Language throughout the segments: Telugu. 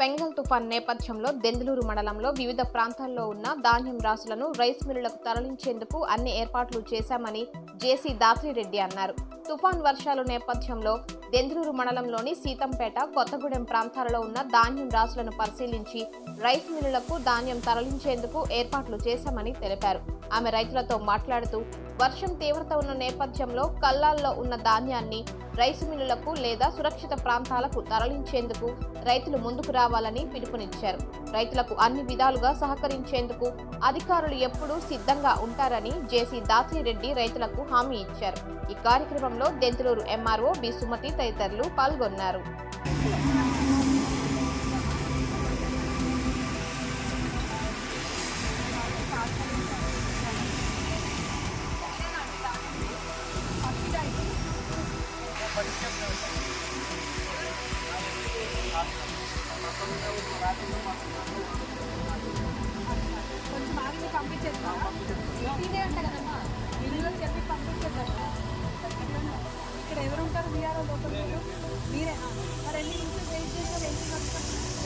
పెంగల్ తుఫాన్ నేపథ్యంలో దెందులూరు మండలంలో వివిధ ప్రాంతాల్లో ఉన్న ధాన్యం రాసులను రైస్ మిల్లులకు తరలించేందుకు అన్ని ఏర్పాట్లు చేశామని జేసీ దాత్రిరెడ్డి అన్నారు. తుఫాన్ వర్షాలు నేపథ్యంలో దెందులూరు మండలంలోని సీతంపేట కొత్తగూడెం ప్రాంతాలలో ఉన్న ధాన్యం రాసులను పరిశీలించి రైస్ మిల్లులకు ధాన్యం తరలించేందుకు ఏర్పాట్లు చేశామని తెలిపారు. ఆమె రైతులతో మాట్లాడుతూ వర్షం తీవ్రత ఉన్న నేపథ్యంలో కల్లాల్లో ఉన్న ధాన్యాన్ని రైసు మిల్లులకు లేదా సురక్షిత ప్రాంతాలకు తరలించేందుకు రైతులు ముందుకు రావాలని పిలుపునిచ్చారు. రైతులకు అన్ని విధాలుగా సహకరించేందుకు అధికారులు ఎప్పుడూ సిద్ధంగా ఉంటారని జేసీ దాసిరెడ్డి రైతులకు హామీ ఇచ్చారు. ఈ కార్యక్రమంలో దెంతులూరు ఎంఆర్ఓ బి సుమతి తదితరులు పాల్గొన్నారు. కొంచెం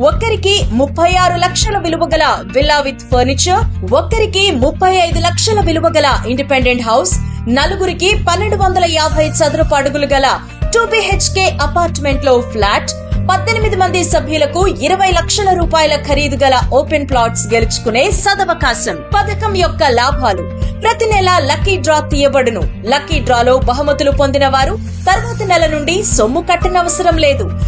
ఒక్కరికి ముప్పై ఆరు లక్షల విలువ గల విల్లా విత్ ఫర్నిచర్ ఒక్కరికి ముప్పై ఐదు లక్షల విలువ గల ఇండిపెండెంట్ హౌస్ నలుగురికి పన్నెండు వందల యాభై చదరపు అడుగులు గల టూ బిహెచ్కే అపార్ట్మెంట్లో ఫ్లాట్ పద్దెనిమిది మంది సభ్యులకు ఇరవై లక్షల రూపాయల ఖరీదు గల ఓపెన్ ప్లాట్స్ గెలుచుకునే సదవకాశం. పథకం యొక్క లాభాలు. ప్రతి నెల లక్కీ డ్రా తీయబడును. లక్కీ డ్రాలో బహుమతులు పొందిన వారు తర్వాత నెల నుండి సొమ్ము కట్టనవసరం లేదు.